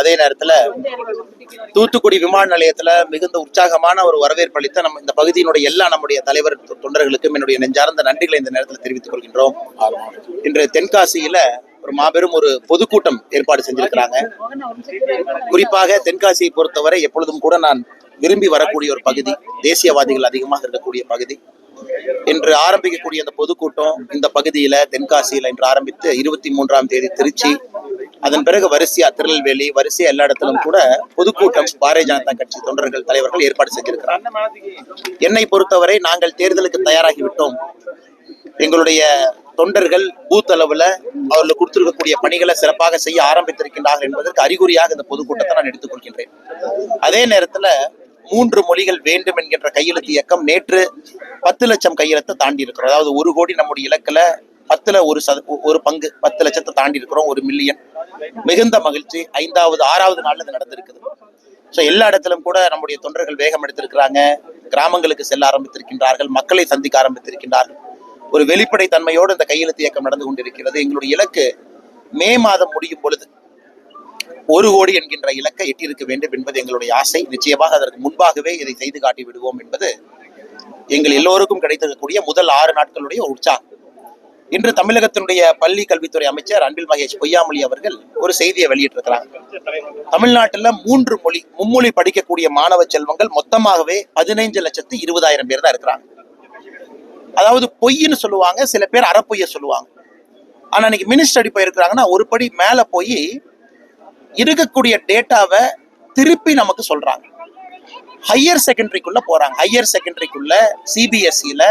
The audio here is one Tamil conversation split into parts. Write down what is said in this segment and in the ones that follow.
அதே நேரத்துல தூத்துக்குடி விமான நிலையத்துல மிகுந்த உற்சாகமான ஒரு வரவேற்பு அளித்த நம்ம இந்த பகுதியினுடைய எல்லா நம்முடைய தலைவர் தொண்டர்களுக்கும் என்னுடைய நெஞ்சார்ந்த நன்றிகளை இந்த நேரத்தில் தெரிவித்துக் கொள்கின்றோம். இன்று தென்காசியில ஒரு மாபெரும் ஒரு பொதுக்கூட்டம் ஏற்பாடு செஞ்சிருக்கிறாங்க. குறிப்பாக தென்காசியை பொறுத்தவரை எப்பொழுதும் கூட நான் விரும்பி வரக்கூடிய ஒரு பகுதி தேசியவாதிகள் அதிகமாக இருக்கக்கூடிய பகுதி. இன்று ஆரம்பிக்கக்கூடிய அந்த பொதுக்கூட்டம் இந்த பகுதியில தென்காசியில இன்று ஆரம்பித்து இருபத்தி மூன்றாம் தேதி திருச்சி அதன் பிறகு வரிசையா திருநெல்வேலி வரிசையா எல்லா இடத்திலும் கூட பொதுக்கூட்டம் பாரதிய ஜனதா கட்சி தொண்டர்கள் தலைவர்கள் ஏற்பாடு செஞ்சிருக்கிறார். என்னை பொறுத்தவரை நாங்கள் தேர்தலுக்கு தயாராகி விட்டோம் எங்களுடைய தொண்டர்கள் பூத் அளவுல அவர்களுக்கு கொடுத்திருக்கக்கூடிய பணிகளை சிறப்பாக செய்ய ஆரம்பித்திருக்கின்றார்கள் என்பதற்கு அறிகுறியாக இந்த பொதுக்கூட்டத்தை நான் எடுத்துக்கொள்கின்றேன். அதே நேரத்துல மூன்று மொழிகள் வேண்டும் என்கின்ற கையெழுத்து இயக்கம் நேற்று பத்து லட்சம் கையெழுத்தை தாண்டி இருக்கிறோம் அதாவது ஒரு கோடி நம்முடைய இலக்கில் பத்துல ஒரு சத ஒரு பங்கு பத்து லட்சத்தை தாண்டி இருக்கிறோம் ஒரு மில்லியன். மிகுந்த மகிழ்ச்சி. ஐந்தாவது ஆறாவது நாள்ல இது நடந்திருக்குது. ஸோ எல்லா இடத்திலும் கூட நம்முடைய தொண்டர்கள் வேகம் எடுத்திருக்கிறாங்க. கிராமங்களுக்கு செல்ல ஆரம்பித்திருக்கின்றார்கள். மக்களை சந்திக்க ஆரம்பித்திருக்கின்றார்கள். ஒரு வெளிப்படை தன்மையோடு இந்த கையெழுத்து இயக்கம் நடந்து கொண்டிருக்கிறது. எங்களுடைய இலக்கு மே மாதம் முடியும் பொழுது ஒரு கோடி என்கின்ற இலக்கை எட்டியிருக்க வேண்டும் என்பது எங்களுடைய ஆசை. நிச்சயமாக அதற்கு முன்பாகவே இதை செய்து காட்டி விடுவோம் என்பது எங்கள் எல்லோருக்கும் கிடைத்திருக்கக்கூடிய முதல் ஆறு நாட்களுடைய உற்சாகம். இன்று தமிழகத்தினுடைய பள்ளி கல்வித்துறை அமைச்சர் அன்பில் மகேஷ் பொய்யாமொழி அவர்கள் ஒரு செய்தியை வெளியிட்டிருக்கிறாங்க தமிழ்நாட்டுல மூன்று மொழி மும்மொழி படிக்கக்கூடிய மாணவ செல்வங்கள் மொத்தமாகவே பதினைஞ்சு லட்சத்து இருபதாயிரம் பேர் தான் இருக்கிறாங்க. அதாவது பொய்ன்னு சொல்லுவாங்க சில பேர் அறப்பொய்ய சொல்லுவாங்க. ஆனா இன்னைக்கு மினிஸ்டர் போயிருக்கிறாங்கன்னா ஒரு படி மேல போய் இருக்கக்கூடிய டேட்டாவை திருப்பி நமக்கு சொல்றாங்க. ஹையர் செகண்டரிக்குள்ள போறாங்க. ஹையர் செகண்டரிக்குள்ள சிபிஎஸ்சியில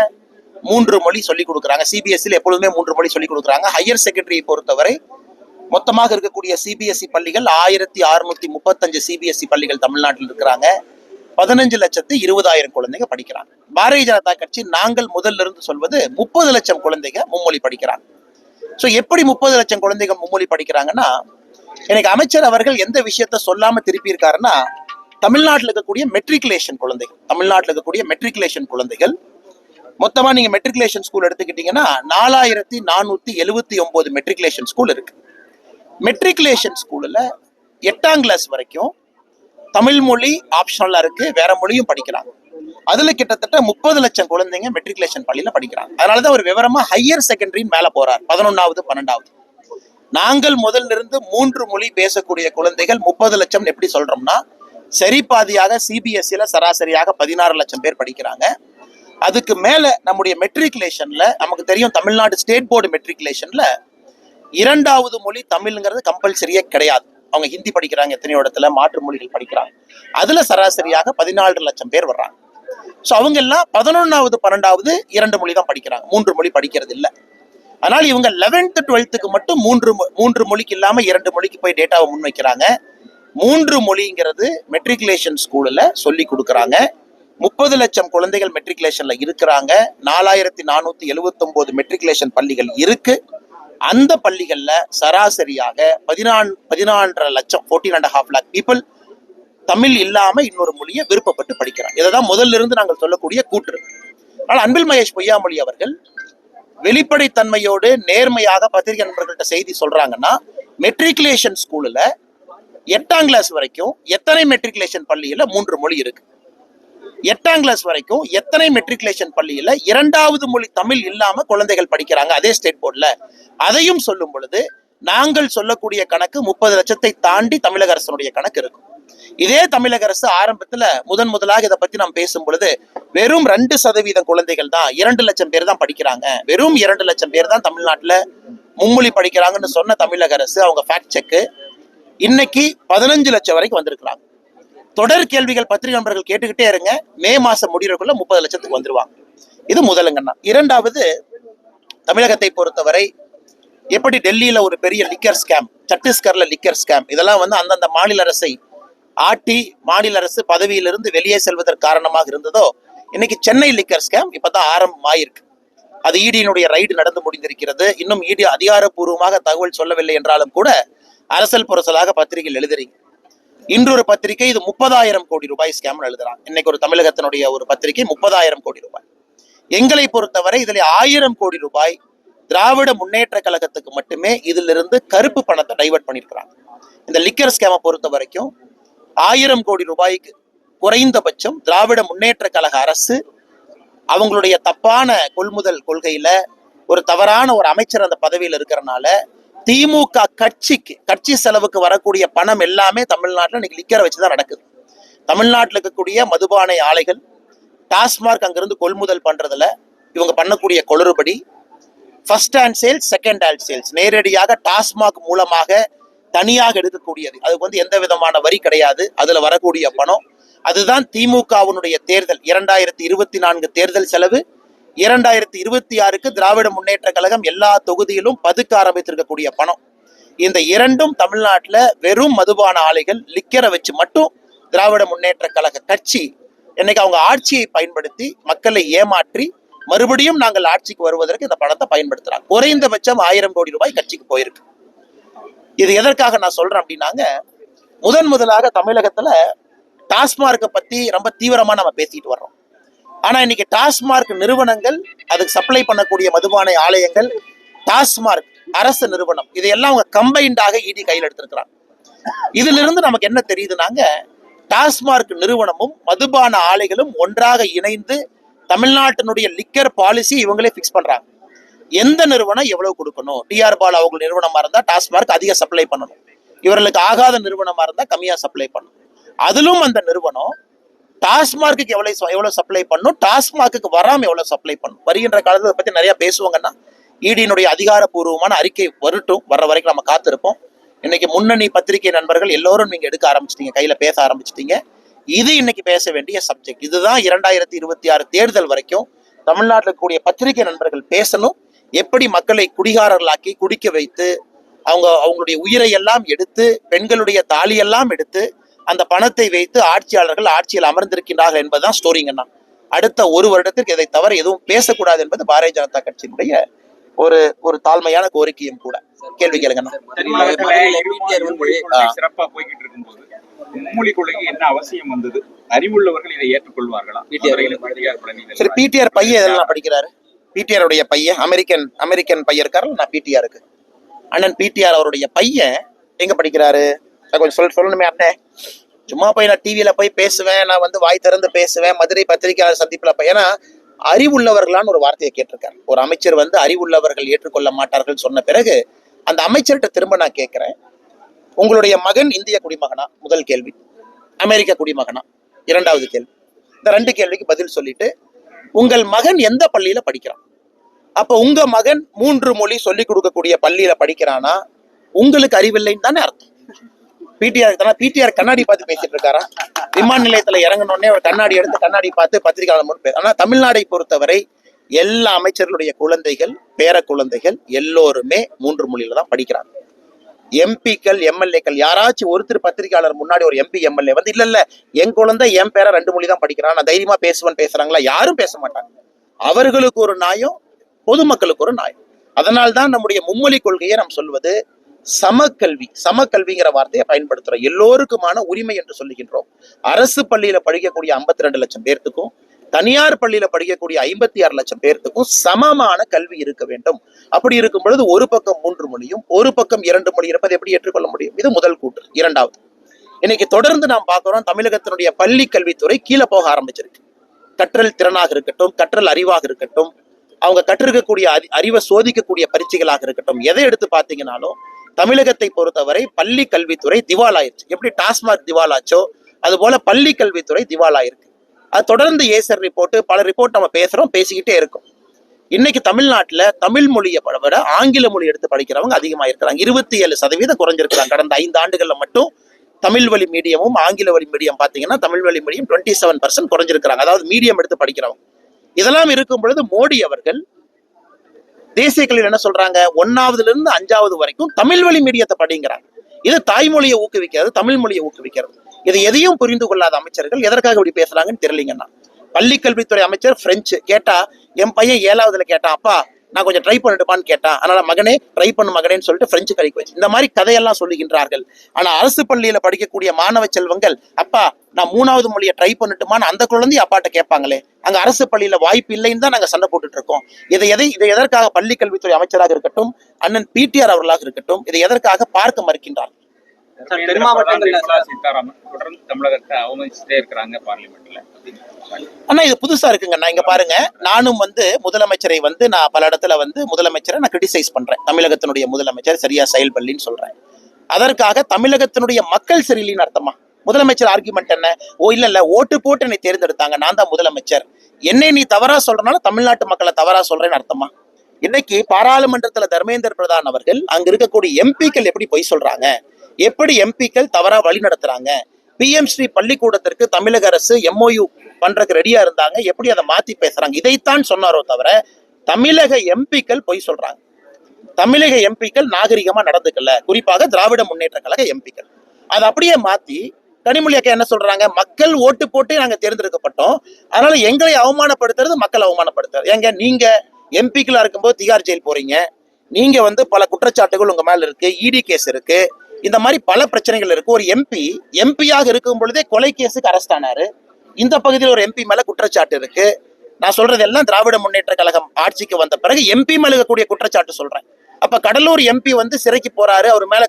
மூன்று மொழி சொல்லிக் கொடுக்குறாங்க. சிபிஎஸ்சியில் எப்பொழுதுமே மூன்று மொழி சொல்லிக் கொடுக்குறாங்க. ஹையர் செகண்டரியை பொறுத்தவரை மொத்தமாக இருக்கக்கூடிய சிபிஎஸ்சி பள்ளிகள் ஆயிரத்தி அறுநூத்தி முப்பத்தஞ்சு சிபிஎஸ்சி பள்ளிகள் தமிழ்நாட்டில் இருக்கிறாங்க. பதினஞ்சு லட்சத்து இருபதாயிரம் குழந்தைங்க படிக்கிறாங்க. பாரதிய ஜனதா கட்சி நாங்கள் முதல்ல இருந்து சொல்வது முப்பது லட்சம் குழந்தைங்க மும்மொழி படிக்கிறாங்க. ஸோ எப்படி முப்பது லட்சம் குழந்தைங்க மும்மொழி படிக்கிறாங்கன்னா எனக்கு அமைச்சர் அவர்கள் எந்த விஷயத்த சொல்லாம திருப்பி இருக்காருன்னா தமிழ்நாட்டில் இருக்கக்கூடிய மெட்ரிகுலேஷன் குழந்தைகள் தமிழ்நாட்டில் இருக்கக்கூடிய மெட்ரிகுலேஷன் குழந்தைகள். மொத்தமா நீங்க மெட்ரிகுலேஷன் ஸ்கூல் எடுத்துக்கிட்டீங்கன்னா நாலாயிரத்தி நானூத்தி எழுவத்தி ஒன்பது மெட்ரிகுலேஷன் ஸ்கூல் இருக்கு. மெட்ரிகுலேஷன் ஸ்கூல்ல எட்டாம் கிளாஸ் வரைக்கும் தமிழ் மொழி ஆப்ஷனலா இருக்கு வேற மொழியும் படிக்கிறாங்க அதுல கிட்டத்தட்ட முப்பது லட்சம் குழந்தைங்க மெட்ரிகுலேஷன் பள்ளியில படிக்கிறாங்க. அதனாலதான் ஒரு விவரமா ஹையர் செகண்டரின்னு மேல போறார் பதினொன்னாவது பன்னெண்டாவது. நாங்கள் முதல்ல இருந்து மூன்று மொழி பேசக்கூடிய குழந்தைகள் முப்பது லட்சம் எப்படி சொல்றோம்னா சரி பாதியாக சிபிஎஸ்சியில சராசரியாக பதினாறு லட்சம் பேர் படிக்கிறாங்க. அதுக்கு மேல நம்முடைய மெட்ரிகுலேஷன்ல நமக்கு தெரியும் தமிழ்நாடு ஸ்டேட் போர்டு மெட்ரிகுலேஷன்ல இரண்டாவது மொழி தமிழ்ங்கிறது கம்பல்சரியே கிடையாது. அவங்க ஹிந்தி படிக்கிறாங்க எத்தனையோ இடத்துல மாற்று மொழிகள் படிக்கிறாங்க. அதுல சராசரியாக பதினாலு லட்சம் பேர் வர்றாங்க. ஸோ அவங்க எல்லாம் பதினொன்னாவது பன்னெண்டாவது இரண்டு மொழி தான் படிக்கிறாங்க. மூன்று மொழி படிக்கிறது இல்லை அதனால இவங்க லெவன்த்து டுவெல்த்துக்கு மட்டும் மூன்று மூன்று மொழிக்கு இல்லாமல் இரண்டு மொழிக்கு போய் டேட்டாவை முன்வைக்கிறாங்க. மூன்று மொழிங்கிறது மெட்ரிகுலேஷன் ஸ்கூலில் சொல்லி கொடுக்குறாங்க. முப்பது லட்சம் குழந்தைகள் மெட்ரிகுலேஷனில் இருக்கிறாங்க. நாலாயிரத்தி நானூற்றி எழுவத்தொம்போது மெட்ரிகுலேஷன் பள்ளிகள் இருக்கு. அந்த பள்ளிகளில் சராசரியாக பதினான் பதினான்றரை லட்சம் fourteen and half lakh people Tamil இல்லாமல் இன்னொரு மொழியை விருப்பப்பட்டு படிக்கிறாங்க. இதை தான் முதல்ல இருந்து நாங்கள் சொல்லக்கூடிய கூற்று. ஆனால் அன்பில் மகேஷ் பொய்யாமொழி அவர்கள் வெளிப்படைத்தன்மையோடு நேர்மையாக பத்திரிகை நண்பர்கள்ட்ட செய்தி சொல்றாங்கன்னா மெட்ரிகுலேஷன் ஸ்கூலில் எட்டாம் கிளாஸ் வரைக்கும் எத்தனை மெட்ரிகுலேஷன் பள்ளியில் மூன்று மொழி இருக்கு? எட்டாம் கிளாஸ் வரைக்கும் எத்தனை மெட்ரிகுலேஷன் பள்ளியில் இரண்டாவது மொழி தமிழ் இல்லாமல் குழந்தைகள் படிக்கிறாங்க அதே ஸ்டேட் போர்டில் அதையும் சொல்லும் பொழுது நாங்கள் சொல்லக்கூடிய கணக்கு முப்பது லட்சத்தை தாண்டி தமிழக அரசனுடைய கணக்கு இருக்கும். இதே தமிழக அரசு ஆரம்பத்துல முதன் முதலாக இதை பத்தி நாம் பேசும் பொழுது வெறும் ரெண்டு சதவீதம் குழந்தைகள் தான் இரண்டு லட்சம் பேர் தான் படிக்கிறாங்க. வெறும் இரண்டு லட்சம் பேர் தான் தமிழ்நாட்டுல மும்மொழி படிக்கிறாங்கன்னு சொன்ன தமிழக அரசு அவங்க ஃபேக்ட் செக்கு இன்னைக்கு பதினஞ்சு லட்சம் வரைக்கும் வந்திருக்கிறாங்க. தொடர் கேள்விகள் பத்திரிகை நண்பர்கள் கேட்டுக்கிட்டே இருங்க. மே மாசம் முடியறதுக்குள்ள முப்பது லட்சத்துக்கு வந்துருவாங்க. இது முதலுங்கண்ணா. இரண்டாவது தமிழகத்தை பொறுத்தவரை எப்படி டெல்லியில ஒரு பெரிய லிக்கர் ஸ்கேம் சத்தீஸ்கர்ல லிக்கர் ஸ்கேம் இதெல்லாம் வந்து அந்தந்த மாநில அரசை ஆட்டி மாநில அரசு பதவியிலிருந்து வெளியே செல்வதற்கு காரணமாக இருந்ததோ இன்னைக்கு சென்னை லிக்கர் ஸ்கேம் இப்பதான் ஆரம்பம் ஆயிருக்கு அது இடியினுடைய ரைடு நடந்து முடிந்திருக்கிறது. இன்னும் இடி அதிகாரப்பூர்வமாக தகவல் சொல்லவில்லை என்றாலும் கூட அரசல் புரசலாக பத்திரிகையில் எழுதுறீங்க. இன்றொரு பத்திரிகை இது முப்பதாயிரம் கோடி ரூபாய் ஸ்கேம் எழுதுறான் இன்னைக்கு ஒரு தமிழகத்தினுடைய ஒரு பத்திரிகை முப்பதாயிரம் கோடி ரூபாய். எங்களை பொறுத்தவரை இதுல ஆயிரம் கோடி ரூபாய் திராவிட முன்னேற்ற கழகத்துக்கு மட்டுமே இதிலிருந்து கருப்பு பணத்தை டைவர்ட் பண்ணியிருக்கிறாங்க இந்த லிக்கர் ஸ்கேமை பொறுத்த வரைக்கும் ஆயிரம் கோடி ரூபாய்க்கு குறைந்தபட்சம் திராவிட முன்னேற்ற கழக அரசு அவங்களுடைய தப்பான கொள்முதல் கொள்கையில ஒரு தவறான ஒரு அமைச்சர் அந்த பதவியில் இருக்கிறனால திமுக கட்சிக்கு கட்சி செலவுக்கு வரக்கூடிய பணம் எல்லாமே தமிழ்நாட்டில் இன்னைக்கு லிக்கரை வச்சுதான் நடக்குது. தமிழ்நாட்டில் இருக்கக்கூடிய மதுபானை ஆலைகள் டாஸ்மார்க் அங்கிருந்து கொள்முதல் பண்றதுல இவங்க பண்ணக்கூடிய கொளறுபடி first hand sales second hand sales நேரடியாக டாஸ்மாக் மூலமாக தனியாக எடுக்கக்கூடியது. அதுக்கு வந்து எந்த விதமான வரி கிடையாது. அதுல வரக்கூடிய பணம். அதுதான் திமுகவினுடைய தேர்தல். இரண்டாயிரத்தி இருபத்தி நான்கு தேர்தல் செலவு. இரண்டாயிரத்தி இருபத்தி ஆறுக்கு திராவிட முன்னேற்ற கழகம் எல்லா தொகுதியிலும் பதுக்க ஆரம்பித்திருக்கக்கூடிய பணம். இந்த இரண்டும் தமிழ்நாட்டில் வெறும் மதுபான ஆலைகள் லிக்கரை வச்சு மட்டும் திராவிட முன்னேற்ற கழக கட்சி இன்னைக்கு அவங்க ஆட்சியை பயன்படுத்தி மக்களை ஏமாற்றி மறுபடியும் நாங்கள் ஆட்சிக்கு வருவதற்கு இந்த பணத்தை பயன்படுத்துறாங்க. குறைந்தபட்சம் ஆயிரம் கோடி ரூபாய் கட்சிக்கு போயிருக்கு. இது எதற்காக நான் சொல்றேன் அப்படின்னாங்க முதன் முதலாக தமிழகத்துல டாஸ்மார்க்கை பத்தி ரொம்ப தீவிரமா நம்ம பேசிட்டு வர்றோம். ஆனா இன்னைக்கு டாஸ்மார்க் நிறுவனங்கள் அதுக்கு சப்ளை பண்ணக்கூடிய மதுபானை ஆலயங்கள் டாஸ்மார்க் அரசு நிறுவனம் இதையெல்லாம் அவங்க கம்பைண்டாக இடி கையில் எடுத்திருக்கிறாங்க. இதுல இருந்து நமக்கு என்ன தெரியுதுனாங்க டாஸ்மார்க் நிறுவனமும் மதுபான ஆலைகளும் ஒன்றாக இணைந்து தமிழ்நாட்டினுடைய லிக்கர் பாலிசி இவங்களே ஃபிக்ஸ் பண்றாங்க. எந்த நிறுவனம் எவ்வளவு கொடுக்கணும்? டிஆர் பால் அவங்க நிறுவனமா இருந்தா டாஸ்மார்க் அதிக சப்ளை பண்ணணும். இவர்களுக்கு ஆகாத நிறுவனமா இருந்தா கம்மியா சப்ளை பண்ணணும். அதிலும் அந்த நிறுவனம் டாஸ்மார்க்கு எவ்வளவு எவ்வளவு சப்ளை பண்ணும்? டாஸ்மார்க்கு வராம எவ்வளவு சப்ளை பண்ணும்? வருகின்ற காலத்தை பத்தி நிறைய பேசுவாங்கன்னா இடியினுடைய அதிகாரப்பூர்வமான அறிக்கை வரட்டும். வர்ற வரைக்கும் நம்ம காத்திருப்போம். இன்னைக்கு முன்னணி பத்திரிகை நண்பர்கள் எல்லோரும் நீங்க எடுக்க ஆரம்பிச்சிட்டீங்க. கையில பேச ஆரம்பிச்சிட்டீங்க. இது இன்னைக்கு பேச வேண்டிய சப்ஜெக்ட் இதுதான் இரண்டாயிரத்தி இருபத்தி ஆறு தேர்தல் வரைக்கும் தமிழ்நாட்டில் இருக்கக்கூடிய பத்திரிகை நண்பர்கள் பேசணும். எப்படி மக்களை குடிகாரர்களாக்கி குடிக்க வைத்து அவங்க அவங்களுடைய உயிரை எல்லாம் எடுத்து பெண்களுடைய தாலியெல்லாம் எடுத்து அந்த பணத்தை வைத்து ஆட்சியாளர்கள் ஆட்சியில் அமர்ந்திருக்கின்றார்கள் என்பதுதான் ஸ்டோரிங்கண்ணா அடுத்த ஒரு வருடத்திற்கு இதை தவிர எதுவும் பேசக்கூடாது என்பது பாரதிய ஜனதா கட்சியினுடைய ஒரு ஒரு தாழ்மையான கோரிக்கையும் கூட. கேள்வி கேளுங்கண்ணா. சிறப்பா போய்கிட்டு இருக்கும்போது மும்மொழி கொள்கை என்ன அவசியம் வந்தது? அறிவுள்ளவர்கள் இதை ஏற்றுக்கொள்வார்களா? பிடிஆர் பையன் எதெல்லாம் படிக்கிறாரு. பிடிஆர் உடைய பையன் அமெரிக்கன் அமெரிக்கன் பையன் இருக்காரு நான் பிடிஆருக்கு அண்ணன் பிடிஆர் அவருடைய பையன் எங்க படிக்கிறாரு? நான் கொஞ்சம் சொல் சொல்லணுமே அண்ணே. சும்மா போய் நான் டிவியில போய் பேசுவேன் நான் வந்து வாய் திறந்து பேசுவேன் மதுரை பத்திரிகையாளர் சந்திப்புல போய். ஏன்னா அறிவுள்ளவர்களான்னு ஒரு வார்த்தையை கேட்டிருக்காரு. ஒரு அமைச்சர் வந்து அறிவுள்ளவர்கள் ஏற்றுக்கொள்ள மாட்டார்கள் சொன்ன பிறகு அந்த அமைச்சர்கிட்ட திரும்ப நான் கேட்கிறேன். உங்களுடைய மகன் இந்திய குடிமகனா? முதல் கேள்வி. அமெரிக்க குடிமகனா? இரண்டாவது கேள்வி. இந்த ரெண்டு கேள்விக்கு பதில் சொல்லிட்டு உங்கள் மகன் எந்த பள்ளியில படிக்கிறான்? அப்ப உங்க மகன் மூன்று மொழி சொல்லிக் கொடுக்கக்கூடிய பள்ளியில படிக்கிறானா? உங்களுக்கு அறிவில்லைன்னு தானே அர்த்தம். பிடிஆர் தானே? பிடிஆர் கண்ணாடி பார்த்து பேசிட்டு இருக்காரா? விமான நிலையத்துல இறங்கணுன்னே ஒரு கண்ணாடி எடுத்து கண்ணாடி பார்த்து பத்திரிகையாளர் முன் ஆனா தமிழ்நாடை பொறுத்தவரை எல்லா அமைச்சர்களுடைய குழந்தைகள் பேர குழந்தைகள் எல்லோருமே மூன்று மொழியில தான் படிக்கிறாங்க. எம்பிக்கள் எம்எல்ஏக்கள் யாராச்சும் ஒருத்தர் பத்திரிகையாளர் முன்னாடி ஒரு எம்பி எம்எல்ஏ வந்து இல்ல இல்ல என் குழந்தை என் பேர ரெண்டு மொழி தான் படிக்கிறான் நான் தைரியமா பேசுவேன் பேசுறாங்களா? யாரும் பேச மாட்டாங்க. அவர்களுக்கு ஒரு நியாயம் பொதுமக்களுக்கு ஒரு நியாயம் அதனால்தான் நம்முடைய மும்மொழி கொள்கையை நாம் சொல்வது சமக்கல்வி. சமக்கல்விங்கிற வார்த்தையை பயன்படுத்துறோம். எல்லோருக்குமான உரிமை என்று சொல்லுகின்றோம். அரசு பள்ளியில படிக்கக்கூடிய 52 ரெண்டு லட்சம் பேர்த்துக்கும் தனியார் பள்ளியில படிக்கக்கூடிய ஐம்பத்தி ஆறு லட்சம் பேர்த்துக்கும் சமமான கல்வி இருக்க வேண்டும். அப்படி இருக்கும் பொழுது ஒரு பக்கம் மூன்று மொழியும் ஒரு பக்கம் இரண்டு மொழி இருப்பதை எப்படி ஏற்றுக்கொள்ள முடியும்? இது முதல் கூற்று. இரண்டாவது இன்னைக்கு தொடர்ந்து நாம் பார்க்கிறோம் தமிழகத்தினுடைய பள்ளி கல்வித்துறை கீழே போக ஆரம்பிச்சிருக்கு. கற்றல் திறனாக இருக்கட்டும் கற்றல் அறிவாக இருக்கட்டும் அவங்க கற்றிருக்கக்கூடிய அறி- அறிவை சோதிக்கக்கூடிய பரீட்சைகளாக இருக்கட்டும். எதை எடுத்து பார்த்தீங்கன்னாலும் தமிழகத்தை பொறுத்தவரை பள்ளி கல்வித்துறை திவாலாயிருச்சு. எப்படி டாஸ்மாக் திவாலாச்சோ அது போல பள்ளி கல்வித்துறை திவாலாயிருக்கு. அது தொடர்ந்து ஏசர் ரிப்போர்ட் பல ரிப்போர்ட் நம்ம பேசுறோம் பேசிக்கிட்டே இருக்கும். இன்னைக்கு தமிழ்நாட்டுல தமிழ் மொழியை விட ஆங்கில மொழி எடுத்து படிக்கிறவங்க அதிகமா இருக்கிறாங்க இருபத்தி ஏழு சதவீதம் குறைஞ்சிருக்கிறாங்க. கடந்த ஐந்து ஆண்டுகள்ல மட்டும் தமிழ் வழி மீடியமும் ஆங்கில வழி மீடியம் பாத்தீங்கன்னா தமிழ் வழி மீடியம் டுவெண்ட்டி செவன் பர்சன்ட் குறைஞ்சிருக்கிறாங்க. அதாவது மீடியம் எடுத்து படிக்கிறவங்க. இதெல்லாம் இருக்கும் பொழுது மோடி அவர்கள் தேசிய கல்வியில் என்ன சொல்றாங்க? ஒன்னாவதுல இருந்து அஞ்சாவது வரைக்கும் தமிழ் வழி மீடியத்தை படிங்கிறாங்க இது தாய்மொழியை ஊக்குவிக்கிறது தமிழ் மொழியை ஊக்குவிக்கிறது. இது எதையும் புரிந்து கொள்ளாத அமைச்சர்கள் எதற்காக இப்படி பேசுறாங்கன்னு தெரியலீங்கன்னா. பள்ளி கல்வித்துறை அமைச்சர் பிரெஞ்சு கேட்டா என் பையன் ஏழாவதுல கேட்டான் அப்பா நான் கொஞ்சம் ட்ரை பண்ணட்டுமான்னு கேட்டான் அதனால மகனே ட்ரை பண்ணு மகனேன்னு சொல்லிட்டு பிரெஞ்சு கழிக்க வச்சு. இந்த மாதிரி கதையெல்லாம் சொல்லுகின்றார்கள். ஆனா அரசு பள்ளியில படிக்கக்கூடிய மாணவ செல்வங்கள் அப்பா நான் மூணாவது மொழியை ட்ரை பண்ணட்டுமான்னு அந்த குழந்தை அப்பாட்ட கேட்பாங்களே. அங்க அரசு பள்ளியில வாய்ப்பு இல்லைன்னு தான் நாங்க சண்டை போட்டுட்டு இருக்கோம். இதை எதை இதை எதற்காக பள்ளி கல்வித்துறை அமைச்சராக இருக்கட்டும் அண்ணன் பிடிஆர் அவர்களாக இருக்கட்டும் இதை எதற்காக பார்க்க மறுக்கின்றார் தர்மேந்திர மாவட்டங்கள்ல சீதாராமன் தொடர்ந்து தமிழகத்தை அவமதிச்சுட்டே இருக்கிறாங்க பார்லிமெண்ட்ல. ஆனா இது புதுசா இருக்குங்கண்ணா இங்க பாருங்க. நானும் வந்து முதலமைச்சரை வந்து நான் பல இடத்துல வந்து முதலமைச்சரை நான் கிரிட்டிசைஸ் பண்றேன். தமிழகத்தினுடைய முதலமைச்சர் சரியா செயல்படலின்னு சொல்றேன். அதற்காக தமிழகத்தினுடைய மக்கள் சரியில்லைன்னு அர்த்தமா? முதலமைச்சர் ஆர்குமெண்ட் என்ன? ஓ இல்ல இல்ல ஓட்டு போட்டு என்னை தேர்ந்தெடுத்தாங்க. நான் தான் முதலமைச்சர். என்னை நீ தவறா சொல்றனால தமிழ்நாட்டு மக்களை தவறா சொல்றேன்னு அர்த்தமா? இன்னைக்கு பாராளுமன்றத்துல தர்மேந்திர பிரதான் அவர்கள் அங்க இருக்கக்கூடிய எம்பிக்கள் எப்படி பொய் சொல்றாங்க? எப்படி எம்பிக்கள் தவறா வழி நடத்துறாங்க? பிஎம் ஸ்ரீ பள்ளிக்கூடத்திற்கு தமிழக அரசு எம்ஓயு பண்றதுக்கு ரெடியா இருந்தாங்க. எப்படி அதை மாத்தி பேசுறாங்க? இதைத்தான் சொன்னாரோ தவிர தமிழக எம்பிக்கள் பொய் சொல்றாங்க. தமிழக எம்பிக்கள் நாகரிகமா நடந்துக்கல. குறிப்பாக திராவிட முன்னேற்ற கழக எம்பிக்கள் அதை அப்படியே மாத்தி கனிமொழி அக்கா என்ன சொல்றாங்க? மக்கள் ஓட்டு போட்டு நாங்க தேர்ந்தெடுக்கப்பட்டோம். அதனால எங்களை அவமானப்படுத்துறது மக்கள் அவமானப்படுத்துறது. ஏங்க நீங்க எம்பிக்களா இருக்கும்போது திகார் ஜெயில் போறீங்க. நீங்க வந்து பல குற்றச்சாட்டுகள் உங்க மேல இருக்கு. இடி கேஸ் இருக்கு. இந்த மாதிரி பல பிரச்சனைகள் இருக்கு. ஒரு எம்பி எம்பியாக இருக்கும் பொழுதே கொலை கேஸுக்கு அரெஸ்ட் ஆனாரு. இந்த பகுதியில் ஒரு எம்பி மேல குற்றச்சாட்டு இருக்கு. நான் சொல்றது எல்லாம் திராவிட முன்னேற்ற கழகம் ஆட்சிக்கு வந்த பிறகு எம்பி மேல இருக்கக்கூடிய குற்றச்சாட்டு சொல்றேன். அப்ப கடலூர் எம்பி வந்து சிறைக்கு போறாரு. அவர் மேல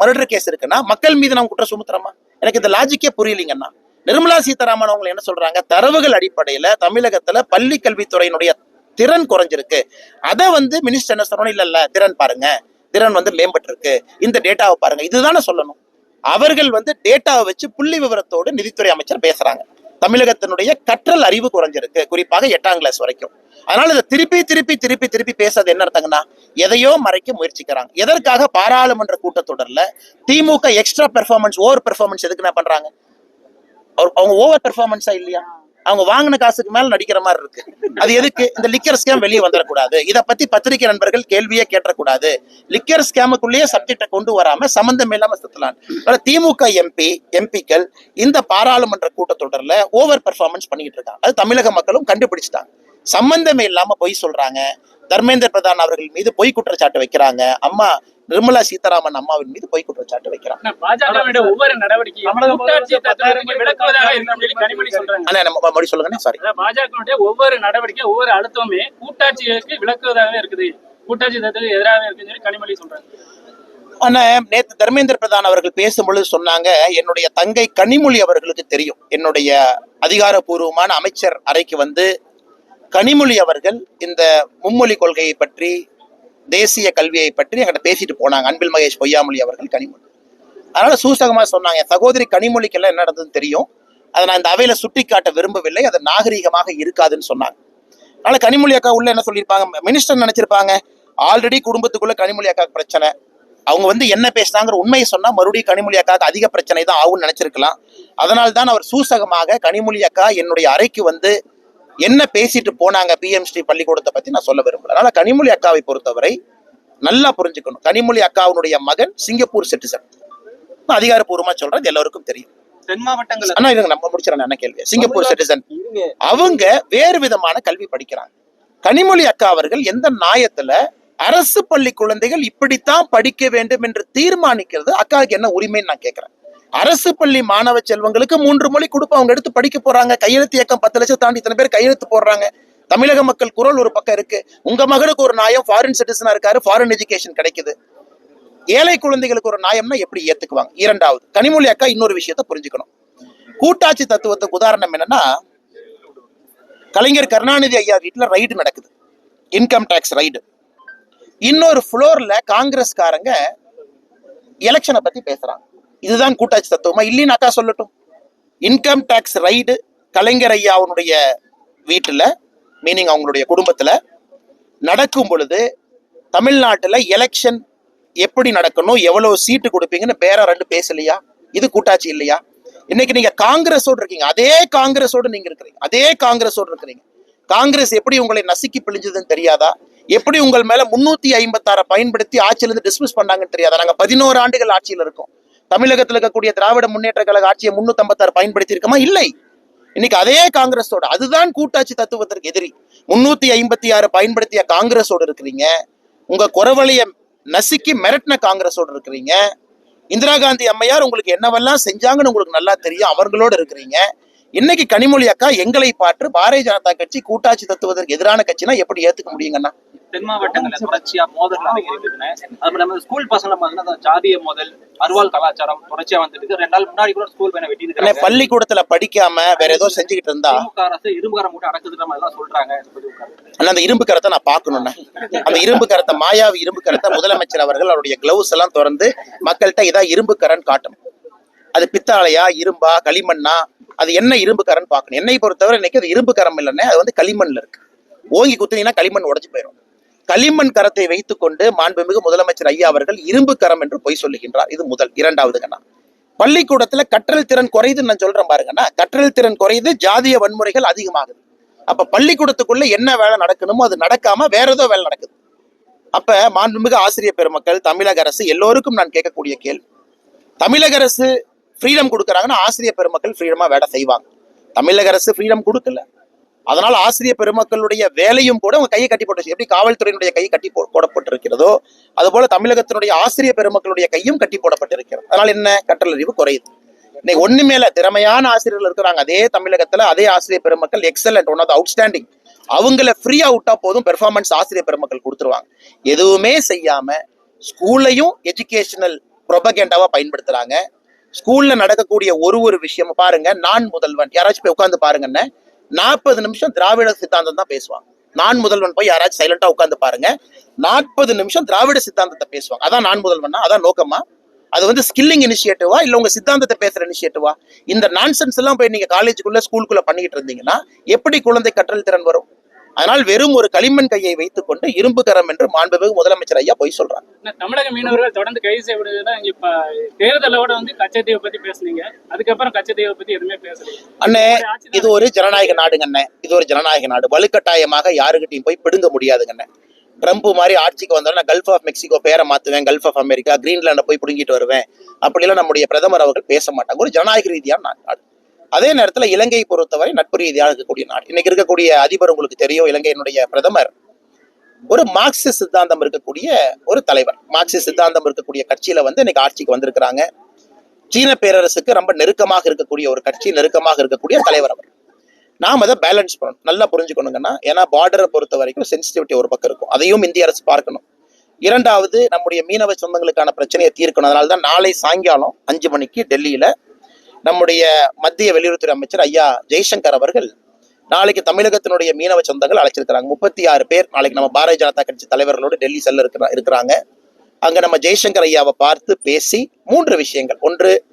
மர்டர் கேஸ் இருக்குன்னா மக்கள் மீது நம்ம குற்றம் சுமத்துறோமா? எனக்கு இந்த லாஜிக்கே புரியலீங்கன்னா நிர்மலா சீதாராமன் அவங்க என்ன சொல்றாங்க? தரவுகள் அடிப்படையில தமிழகத்துல பள்ளி கல்வித்துறையினுடைய திறன் குறைஞ்சிருக்கு. அதை வந்து மினிஸ்டர் என்ன சொல்லணும் இல்ல இல்ல திறன் பாருங்க. திறன் வந்து மேம்பட்டிருக்கு. இந்த டேட்டாவை பாருங்க. இதுதானே சொல்லணும். அவர்கள் வந்து டேட்டாவை வச்சு புள்ளி விவரத்தோடு நிதித்துறை அமைச்சர் பேசுறாங்க. தமிழகத்தினுடைய கற்றல் அறிவு குறைஞ்சிருக்கு. குறிப்பாக எட்டாம் கிளாஸ் வரைக்கும். அதனால இதை திருப்பி திருப்பி திருப்பி திருப்பி பேசுறது என்ன அர்த்தங்கன்னா எதையோ மறைக்க முயற்சிக்கிறாங்க. எதற்காக பாராளுமன்ற கூட்டத்தொடர்ல DMK extra performance over performance எதுக்கு என்ன பண்றாங்க? அவங்க ஓவர் பெர்ஃபார்மன்ஸா இல்லையா? அவங்க வாங்கின காசுக்கு மேல நடிக்கிற மாதிரி இருக்கு. அது எதுக்கு? இந்த லிக்கர் ஸ்கேம் வெளியே வந்துடக்கூடாது இத பத்தி பத்திரிகை நண்பர்கள் கேள்வியே கேட்டக்கூடாது. லிக்கர் ஸ்கேமுக்குள்ளேயே சப்ஜெக்டை கொண்டு வராம சம்பந்தம் இல்லாம சுத்தலாம் திமுக எம்பி எம்பிக்கள் இந்த பாராளுமன்ற கூட்டத்தொடர்ல ஓவர் பெர்ஃபார்மன்ஸ் பண்ணிட்டு இருக்காங்க. அது தமிழக மக்களும் கண்டுபிடிச்சிட்டாங்க. சம்பந்தமே இல்லாம பொய் சொல்றாங்க. தர்மேந்திர பிரதான் அவர்கள் மீது பொய் குற்றச்சாட்டு வைக்கிறாங்க. அம்மா நிர்மலா சீதாராமன் அம்மாவின் மீது பொய் குற்றச்சாட்டு வைக்கிறாங்க பாஜகவுடைய ஒவ்வொரு நடவடிக்கையும் கூட்டாட்சி தத்துவத்தை விளக்குவதாக இருக்கும் சொல்லி கனிமொழி சொல்றாங்க. அண்ணா நம்ம மறுபடியும் சொல்லுங்கண்ணே சாரி பாஜகவுடைய ஒவ்வொரு நடவடிக்கை ஒவ்வொரு அழுத்தமுமே கூட்டாட்சிக்கு விளக்குவதாகவே இருக்குது. கூட்டாட்சி தத்துவத்துக்கு எதிராக இருக்குன்னு சொல்லி கனிமொழி சொல்றாங்க. ஆனா நேத்து தர்மேந்திர பிரதான் அவர்கள் பேசும்பொழுது சொன்னாங்க என்னுடைய தங்கை கனிமொழி அவர்களுக்கு தெரியும். என்னுடைய அதிகாரப்பூர்வமான அமைச்சர் அறைக்கு வந்து கனிமொழி அவர்கள் இந்த மும்மொழி கொள்கையை பற்றி தேசிய கல்வியை பற்றி என்கிட்ட பேசிட்டு போனாங்க. அன்பில் மகேஷ் பொய்யாமொழி அவர்கள் கனிமொழி. அதனால சூசகமாக சொன்னாங்க. என் சகோதரி கனிமொழிக்கெல்லாம் என்ன நடந்ததுன்னு தெரியும். அதை நான் இந்த அவையில சுட்டி காட்ட விரும்பவில்லை. அது நாகரிகமாக இருக்காதுன்னு சொன்னாங்க. அதனால கனிமொழி அக்கா உள்ள என்ன சொல்லியிருப்பாங்க? மினிஸ்டர் நினைச்சிருப்பாங்க. ஆல்ரெடி குடும்பத்துக்குள்ள கனிமொழி அக்கா பிரச்சனை. அவங்க வந்து என்ன பேசினாங்கிற உண்மையை சொன்னா மறுபடியும் கனிமொழி அக்காவுக்கு அதிக பிரச்சனை தான் ஆகும்னு நினைச்சிருக்கலாம். அதனால் தான் அவர் சூசகமாக கனிமொழி அக்கா என்னுடைய அறைக்கு வந்து என்ன பேசிட்டு போனாங்க பிஎம் ஸ்ரீ பள்ளிக்கூடத்தை பத்தி நான் சொல்ல விரும்பல. அதனால கனிமொழி அக்காவை பொறுத்தவரை நல்லா புரிஞ்சுக்கணும். கனிமொழி அக்காவுடைய மகன் சிங்கப்பூர் சிட்டிசன் அதிகாரப்பூர்வமா சொல்றது எல்லாருக்கும் தெரியும். தென் இருங்க நம்ம முடிச்சிடறேன் என்ன கேள்வி? சிங்கப்பூர் சிட்டிசன் அவங்க வேறு விதமான கல்வி படிக்கிறாங்க. கனிமொழி அக்கா அவர்கள் எந்த நியாயத்துல அரசு பள்ளி குழந்தைகள் இப்படித்தான் படிக்க வேண்டும் என்று தீர்மானிக்கிறது அக்காவுக்கு என்ன உரிமைன்னு நான் கேட்கிறேன் அரசு பள்ளி மாணவ செல்வங்களுக்கு மூன்று மொழி கொடுப்போம் அவங்க எடுத்து படிக்க போறாங்க. கையெழுத்து இயக்கம் பத்து லட்சம் தாண்டி இத்தனை பேர் கையெழுத்து போடுறாங்க. தமிழக மக்கள் குரல் ஒரு பக்கம் இருக்கு. உங்க மகனுக்கு ஒரு நியாயம் ஃபாரின் சிட்டிசனா இருக்காரு ஃபாரின் எஜுகேஷன் கிடைக்குது. ஏழை குழந்தைகளுக்கு ஒரு நியாயம்னா எப்படி ஏத்துக்குவாங்க? இரண்டாவது கனிமொழி அக்கா இன்னொரு விஷயத்தை புரிஞ்சுக்கணும். கூட்டாட்சி தத்துவத்துக்கு உதாரணம் என்னன்னா கலைஞர் கருணாநிதி ஐயா வீட்டுல ரைடு நடக்குது. இன்கம் டேக்ஸ் ரைடு இன்னொரு ஃப்ளோர்ல காங்கிரஸ்காரங்க எலெக்ஷனை பத்தி பேசுறாங்க. இதுதான் கூட்டாட்சி தத்துவமா? இல்லைன்னு அக்கா சொல்லட்டும். இன்கம் டேக்ஸ் ரைடு கலைஞர் ஐயா அவனுடைய வீட்டில் மீனிங் அவங்களுடைய குடும்பத்தில் நடக்கும் பொழுது தமிழ்நாட்டில் எலெக்ஷன் எப்படி நடக்கணும் எவ்வளோ சீட்டு கொடுப்பீங்கன்னு பேரா ரெண்டு பேசலையா? இது கூட்டாட்சி இல்லையா? இன்னைக்கு நீங்க காங்கிரஸோடு இருக்கீங்க. அதே காங்கிரஸோடு நீங்க இருக்கிறீங்க. அதே காங்கிரஸோடு இருக்கிறீங்க. காங்கிரஸ் எப்படி உங்களை நசுக்கி பிழிஞ்சதுன்னு தெரியாதா? எப்படி உங்கள் மேல முன்னூத்தி ஐம்பத்தாறை பயன்படுத்தி ஆட்சியிலிருந்து டிஸ்மிஸ் பண்ணாங்கன்னு தெரியாதா? நாங்க பதினோரு ஆண்டுகள் ஆட்சியில் இருக்கோம். தமிழகத்தில் இருக்கக்கூடிய திராவிட முன்னேற்ற கழக ஆட்சியை முன்னூத்தி ஐம்பத்தாறு பயன்படுத்தி இருக்கமா இல்லை. இன்னைக்கு அதே காங்கிரஸோட அதுதான் கூட்டாட்சி தத்துவத்திற்கு எதிரி. முன்னூத்தி ஐம்பத்தி ஆறு பயன்படுத்திய காங்கிரஸோடு இருக்கிறீங்க. உங்க குறவழிய நசுக்கி மிரட்டின காங்கிரஸோடு இருக்கிறீங்க. இந்திரா காந்தி அம்மையார் உங்களுக்கு என்னவெல்லாம் செஞ்சாங்கன்னு உங்களுக்கு நல்லா தெரியும். அவர்களோடு இருக்கிறீங்க. இன்னைக்கு கனிமொழி அக்கா எங்களை பாற்று பாரதிய ஜனதா கட்சி கூட்டாட்சி தத்துவதற்கு எதிரான கட்சினா எப்படி ஏத்துக்க முடியுங்கண்ணா? தென் மாவட்டங்கள்ல தொடர்ச்சியா மோதல் அதிகரிக்குதுன்னு அது நம்ம ஸ்கூல் பசங்களை பார்த்தீங்கன்னா ஜாதிய மோதல் அருவாள் கலாச்சாரம் தொடர்ச்சியா வந்துட்டு ரெண்டு நாள் முன்னாடி கூட ஸ்கூல் பையனை வெட்டி பள்ளிக்கூடத்துல படிக்காம வேற ஏதோ செஞ்சுக்கிட்டு இருந்தா? திமுக அரசு இரும்புகாரம் மட்டும் அடக்குதுன்ற மாதிரி எல்லாம் சொல்றாங்க. அண்ணா, அந்த இரும்பு கரத்தை நான் பார்க்கணும்ண்ணே. அந்த இரும்பு கரத்தை மாயாவி இரும்பு கரத்தை முதலமைச்சர் அவர்கள் அவருடைய கிளவுஸ் எல்லாம் திறந்து மக்கள்கிட்ட இதான் இரும்பு கரன் காட்டணும். அது பித்தாளையா இரும்பா களிமண்ணா? அது என்ன இரும்பு கரன் பார்க்கணும். என்னை பொறுத்தவரை இன்னைக்கு அது இரும்பு கரம் இல்லைன்னே அது வந்து களிமண்ல இருக்கு. ஓங்கி குத்துனீங்கன்னா களிமண் உடைஞ்சு போயிடும் களிமண் கரத்தை வைத்துக்கொண்டு மாண்புமிகு முதலமைச்சர் ஐயா அவர்கள் இரும்பு கரம் என்று பொய் சொல்லுகின்றார். இது முதல் இரண்டாவது கண்ணா. பள்ளிக்கூடத்துல கற்றல் திறன் குறையுதுன்னு நான் சொல்றேன் பாருங்கன்னா கற்றல் திறன் குறையுது ஜாதிய வன்முறைகள் அதிகமாகுது. அப்ப பள்ளிக்கூடத்துக்குள்ள என்ன வேலை நடக்கணுமோ அது நடக்காம வேற ஏதோ வேலை நடக்குது. அப்ப மாண்புமிகு ஆசிரியர் பெருமக்கள் தமிழக அரசு எல்லோருக்கும் நான் கேட்கக்கூடிய கேள்வி. தமிழக அரசு ஃப்ரீடம் கொடுக்குறாங்கன்னா ஆசிரியர் பெருமக்கள் ஃப்ரீடமா வேலை செய்வாங்க. தமிழக அரசு ஃப்ரீடம் கொடுக்கல. அதனால் ஆசிரியர் பெருமக்களுடைய வேலையும் கூட அவங்க கையை கட்டி போட்டு எப்படி காவல்துறையினுடைய கை கட்டி போ- போடப்பட்டிருக்கிறதோ அதுபோல தமிழகத்தினுடைய ஆசிரியர் பெருமக்களுடைய கையும் கட்டி போடப்பட்டிருக்கிறது. அதனால் என்ன? கற்றலறிவு குறையுது. இன்னைக்கு ஒன்று மேலே திறமையான ஆசிரியர்கள் இருக்கிறாங்க. அதே தமிழகத்தில் அதே ஆசிரியர் பெருமக்கள் எக்ஸலண்ட் ஒன் ஆஃப் அவுட்ஸ்டாண்டிங் அவங்கள ஃப்ரீயா விட்டா போதும் பெர்ஃபார்மன்ஸ் ஆசிரியர் பெருமக்கள் கொடுத்துருவாங்க. எதுவுமே செய்யாம ஸ்கூல்லையும் எஜுகேஷனல் ப்ரொபகேண்டாவா பயன்படுத்துறாங்க. ஸ்கூல்ல நடக்கக்கூடிய ஒரு ஒரு விஷயம் பாருங்க நான் முதல்வன். யாராச்சும் போய் உட்காந்து பாருங்கன்னு நாற்பது நிமிஷம் திராவிட சித்தாந்தம் தான் பேசுவாங்க. நான் முதல்வன் போய் யாராச்சும் சைலண்டா உட்காந்து பாருங்க. நாற்பது நிமிஷம் திராவிட சித்தாந்தத்தை பேசுவாங்க. அதான் நான் முதல்வன்னா அதான் நோக்கமா? அது வந்து ஸ்கில்லிங் இனிஷியேட்டிவா இல்ல உங்க சித்தாந்தத்தை பேசுற இனிஷியேட்டிவா இந்த நான்சென்ஸ் எல்லாம் போய் நீங்க காலேஜுக்குள்ள ஸ்கூலுக்குள்ள பண்ணிக்கிட்டு இருந்தீங்கன்னா எப்படி குழந்தை கற்றல் திறன் வரும்? அதனால் வெறும் ஒரு களிமண் கையை வைத்துக்கொண்டு இரும்பு கரம் என்று மாண்புமிகு முதலமைச்சர் ஐயா பொய் சொல்றாங்க தமிழக மீனவர்கள் தொடர்ந்து கைது செய்யப்படுறதுல இங்க இப்ப தேர்தலோட வந்து கச்சத்தீவை பத்தி பேசுனீங்க. அதுக்கப்புறம் கச்சத்தீவை பத்தி எதுவுமே பேசல அண்ணே இது ஒரு ஜனநாயக நாடுங்க அண்ணே. இது ஒரு ஜனநாயக நாடு. வலுக்கட்டாயமாக யாருக்கிட்டையும் போய் பிடுங்க முடியாதுங்க அண்ணே. ட்ரம்ப் மாதிரி ஆட்சிக்கு வந்தோன்னா கல்ஃப் ஆஃப் மெக்சிகோ பேரை மாத்துவேன் கல்ஃப் ஆஃப் அமெரிக்கா கிரீன்லாண்டை போய் பிடுங்கிட்டு வருவேன். அப்படிலாம் நம்முடைய பிரதமர் அவர்கள் பேச மாட்டாங்க. ஒரு ஜனநாயக ரீதியான நாடு. அதே நேரத்துல இலங்கையை பொறுத்தவரை நட்பு ரீதியாக இருக்கக்கூடிய நாடு. இன்னைக்கு இருக்கக்கூடிய அதிபர் உங்களுக்கு தெரியும் இலங்கையினுடைய பிரதமர். ஒரு மார்க்சிஸ்ட் சித்தாந்தம் இருக்கக்கூடிய ஒரு தலைவர். மார்க்சிஸ்ட் சித்தாந்தம் இருக்கக்கூடிய கட்சியில வந்து இன்னைக்கு ஆட்சிக்கு வந்திருக்கிறாங்க. சீன பேரரசுக்கு ரொம்ப நெருக்கமாக இருக்கக்கூடிய ஒரு கட்சி நெருக்கமாக இருக்கக்கூடிய தலைவர் அவர். நாம் அதை பேலன்ஸ் பண்ணணும். நல்லா புரிஞ்சுக்கணுங்கன்னா ஏன்னா பார்டரை பொறுத்த வரைக்கும் சென்சிட்டிவிட்டி ஒரு பக்கம் இருக்கும். அதையும் இந்திய அரசு பார்க்கணும். இரண்டாவது நம்முடைய மீனவ சொந்தங்களுக்கான பிரச்சனையை தீர்க்கணும். அதனால தான் நாளை சாயங்காலம் அஞ்சு மணிக்கு டெல்லியில நம்முடைய மத்திய வெளியுறவுத்துறை அமைச்சர் ஐயா ஜெய்சங்கர் அவர்கள் நாளைக்கு தமிழகத்தினுடைய மீனவ சொந்தங்கள் அழைச்சிருக்கிறாங்க. முப்பத்தி ஆறு பேர் நாளைக்கு நம்ம பாரதிய ஜனதா கட்சி தலைவர்களோடு டெல்லி செல்ல இருக்கிற இருக்கிறாங்க. அங்க நம்ம ஜெய்சங்கர் ஐயாவை பார்த்து பேசி மூன்று விஷயங்கள். ஒன்று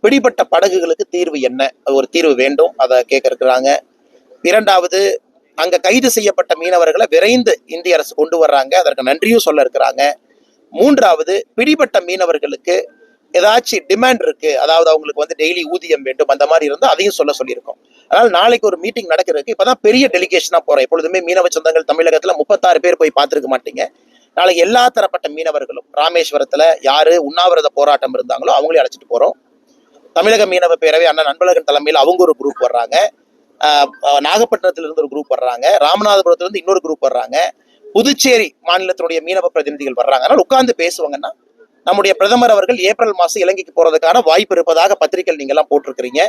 பிடிபட்ட படகுகளுக்கு தீர்வு என்ன? அது ஒரு தீர்வு வேண்டும். அதை கேட்க இருக்கிறாங்க இரண்டாவது அங்க கைது செய்யப்பட்ட மீனவர்களை விரைந்து இந்திய அரசு கொண்டு வர்றாங்க. அதற்கு நன்றியும் சொல்ல இருக்கிறாங்க. மூன்றாவது பிடிபட்ட மீனவர்களுக்கு ஏதாச்சும் டிமாண்ட் இருக்கு அதாவது அவங்களுக்கு வந்து டெய்லி ஊதியம் வேண்டும் அந்த மாதிரி இருந்தால் அதையும் சொல்ல சொல்லியிருக்கோம். அதனால நாளைக்கு ஒரு மீட்டிங் நடக்கிறதுக்கு இப்பதான் பெரிய டெலிகேஷனா போறோம். எப்பொழுதுமே மீனவ சொந்தங்கள் தமிழகத்துல முப்பத்தாறு பேர் போய் பார்த்துருக்க மாட்டீங்க. நாளைக்கு எல்லா தரப்பட்ட மீனவர்களும் ராமேஸ்வரத்துல யாரு உண்ணாவிரத போராட்டம் இருந்தாங்களோ அவங்களையும் அழைச்சிட்டு போறோம். தமிழக மீனவ பேரவை அண்ணன் நண்பழகன் தலைமையில் அவங்க ஒரு குரூப் வர்றாங்க. ஆஹ் நாகப்பட்டினத்துல இருந்து ஒரு குரூப் வர்றாங்க. ராமநாதபுரத்துல இருந்து இன்னொரு குரூப் வர்றாங்க. புதுச்சேரி மாநிலத்தினுடைய மீனவ பிரதிநிதிகள் வர்றாங்க. அதனால உட்கார்ந்து பேசுவாங்கன்னா நம்முடைய பிரதமர் அவர்கள் ஏப்ரல் மாசம் இலங்கைக்கு போறதுக்கான வாய்ப்பு இருப்பதாக பத்திரிகைகள் நீங்க எல்லாம் போட்டிருக்கிறீங்க.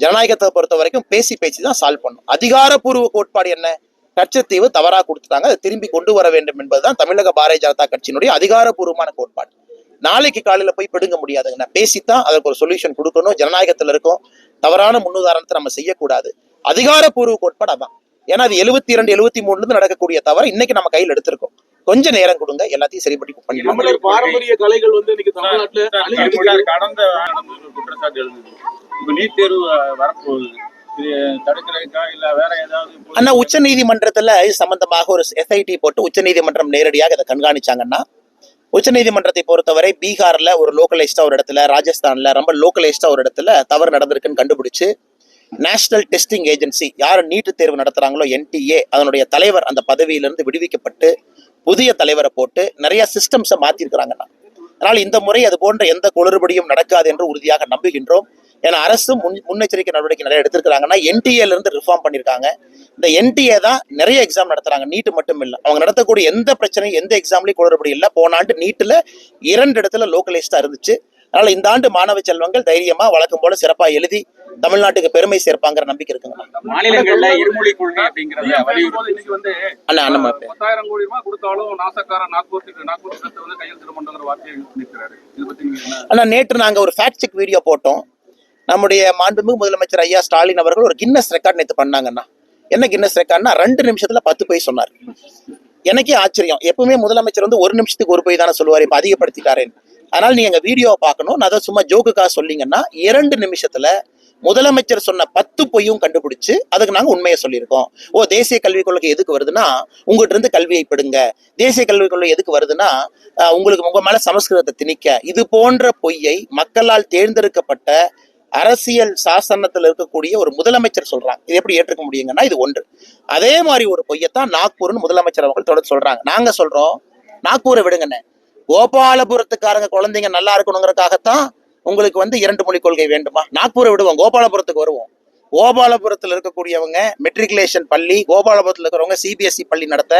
ஜனநாயகத்தை பொறுத்த வரைக்கும் பேசி பேசி தான் சால்வ் பண்ணும் அதிகாரப்பூர்வ கோட்பாடு என்ன? கட்சத்தீவு தவறா கொடுத்துட்டாங்க. அதை திரும்பி கொண்டு வர வேண்டும் என்பதுதான் தமிழக பாரதிய ஜனதா கட்சியினுடைய அதிகாரப்பூர்வமான கோட்பாடு. நாளைக்கு காலையில் போய் பிடுங்க முடியாதுங்க. பேசித்தான் அதற்கு ஒரு சொல்யூஷன் கொடுக்கணும். ஜனநாயகத்துல இருக்கும். தவறான முன்னுதாரணத்தை நம்ம செய்யக்கூடாது. அதிகாரப்பூர்வ கோட்பாடு அதான். ஏன்னா அது எழுபத்தி இரண்டு எழுபத்தி மூணுல இருந்து நடக்கக்கூடிய தவிர இன்னைக்கு நம்ம கையில் எடுத்திருக்கோம். கொஞ்சம் நேரம் கொடுங்க எல்லாத்தையும் சரி பண்ணி பண்ணிடலாம் தமிழர் பாரம்பரிய கலைகள் வந்து இன்னைக்கு தமிழ்நாட்டுல கடந்த குற்றச்சாட்டு எழுந்தது இப்ப நீட் தேர்வு வரப்போகுது. ஆனா உச்ச நீதிமன்றத்துல இது சம்பந்தமாக ஒரு எஸ்ஐடி போட்டு உச்ச நீதிமன்றம் நேரடியாக இதை கண்காணிச்சாங்கன்னா உச்ச நீதிமன்றத்தை பொறுத்தவரை பீகார்ல ஒரு லோக்கலைஸ்டா ஒரு இடத்துல ராஜஸ்தான்ல ரொம்ப லோக்கலைஸ்டா ஒரு இடத்துல தவறு நடந்திருக்குன்னு கண்டுபிடிச்சு நேஷனல் டெஸ்டிங் ஏஜென்சி யார் நீட்டு தேர்வு நடத்துறாங்களோ என்டிஏ அதனுடைய தலைவர் அந்த பதவியிலிருந்து விடுவிக்கப்பட்டு புதிய தலைவரை போட்டு நிறைய சிஸ்டம்ஸை மாற்றிருக்கிறாங்கண்ணா அதனால் இந்த முறை அது போன்ற எந்த குளறுபடியும் நடக்காது என்று உறுதியாக நம்புகின்றோம். ஏன்னா அரசு முன் முன்னெச்சரிக்கை நடவடிக்கை நிறைய எடுத்திருக்கிறாங்கன்னா என்டிஏலேருந்து ரிஃபார்ம் பண்ணியிருக்காங்க இந்த என்டிஏ தான் நிறைய எக்ஸாம் நடத்துகிறாங்க நீட்டு மட்டும் இல்லை. அவங்க நடத்தக்கூடிய எந்த பிரச்சனையும் எந்த எக்ஸாம்லேயும் குளறுபடி இல்லை. போன ஆண்டு நீட்டில் இரண்டு இடத்துல லோக்கலைஸ்டாக இருந்துச்சு. அதனால் இந்த ஆண்டு மாணவ செல்வங்கள் தைரியமாக வழக்கம் போல சிறப்பாக எழுதி தமிழ்நாட்டுக்கு பெருமை சேர்ப்பாங்கிற நம்பிக்கை இருக்குங்க. மாநிலங்கள்ல இருமொழி கொள்கை அப்படிங்கறத வலியுறுத்தி. இன்னைக்கு வந்து அண்ணா அண்ணா பத்தாயிரம் கோடி ரூபாய் கொடுத்தாலும் நாசக்கார நாக்பூர் நாக்பூர் சட்டத்தை வந்து கையெழுத்திட மாட்டோங்கிற வார்த்தையை யூஸ் பண்ணிருக்காரு இதை பத்தி நீங்க என்ன ஆனா நேற்று நாங்க ஒரு ஃபேக்ட் செக் வீடியோ போட்டோம். நம்முடைய மாண்புமிகு முதலமைச்சர் ஐயா ஸ்டாலின் அவர்கள் ஒரு கின்னஸ் ரெக்கார்ட் நேற்று பண்ணாங்கண்ணா என்ன கின்னஸ் ரெக்கார்ட்னா ரெண்டு நிமிஷத்துல பத்து பொய் சொன்னார். எனக்கே ஆச்சரியம். எப்பவுமே முதலமைச்சர் வந்து ஒரு நிமிஷத்துக்கு ஒரு பொய் தானே சொல்லுவார் இப்ப அதிகப்படுத்திட்டாரேன் அதனால நீங்க எங்க வீடியோவை பார்க்கணும். நான் அதை சும்மா ஜோக்குக்காக சொன்னீங்கன்னா இரண்டு நிமிஷத்துல முதலமைச்சர் சொன்ன பத்து பொய்யும் கண்டுபிடிச்சு அதுக்கு நாங்கள் உண்மையை சொல்லியிருக்கோம். ஓ தேசிய கல்விக் கொள்கை எதுக்கு வருதுன்னா உங்கள்கிட்ட இருந்து கல்வியை பிடுங்க தேசிய கல்விக் கொள்கை எதுக்கு வருதுன்னா உங்களுக்கு உங்கள் மேல சமஸ்கிருதத்தை திணிக்க. இது போன்ற பொய்யை மக்களால் தேர்ந்தெடுக்கப்பட்ட அரசியல் சாசனத்தில் இருக்கக்கூடிய ஒரு முதலமைச்சர் சொல்றாங்க. இது எப்படி ஏற்றுக்க முடியுங்கன்னா இது ஒன்று. அதே மாதிரி ஒரு பொய்யத்தான் நாக்பூர்னு முதலமைச்சர் அவர்கள் தொடர்ந்து சொல்றாங்க. நாங்க சொல்றோம். நாக்பூரை விடுங்கண்ணே கோபாலபுரத்துக்காரங்க குழந்தைங்க நல்லா இருக்கணுங்கிறதுக்காகத்தான் உங்களுக்கு வந்து இரண்டு மொழி கொள்கை வேண்டுமா? நாக்பூரை விடுவோம் கோபாலபுரத்துக்கு வருவோம். கோபாலபுரத்தில் இருக்கக்கூடியவங்க மெட்ரிகுலேஷன் பள்ளி கோபாலபுரத்தில் இருக்கிறவங்க சிபிஎஸ்இ பள்ளி நடத்த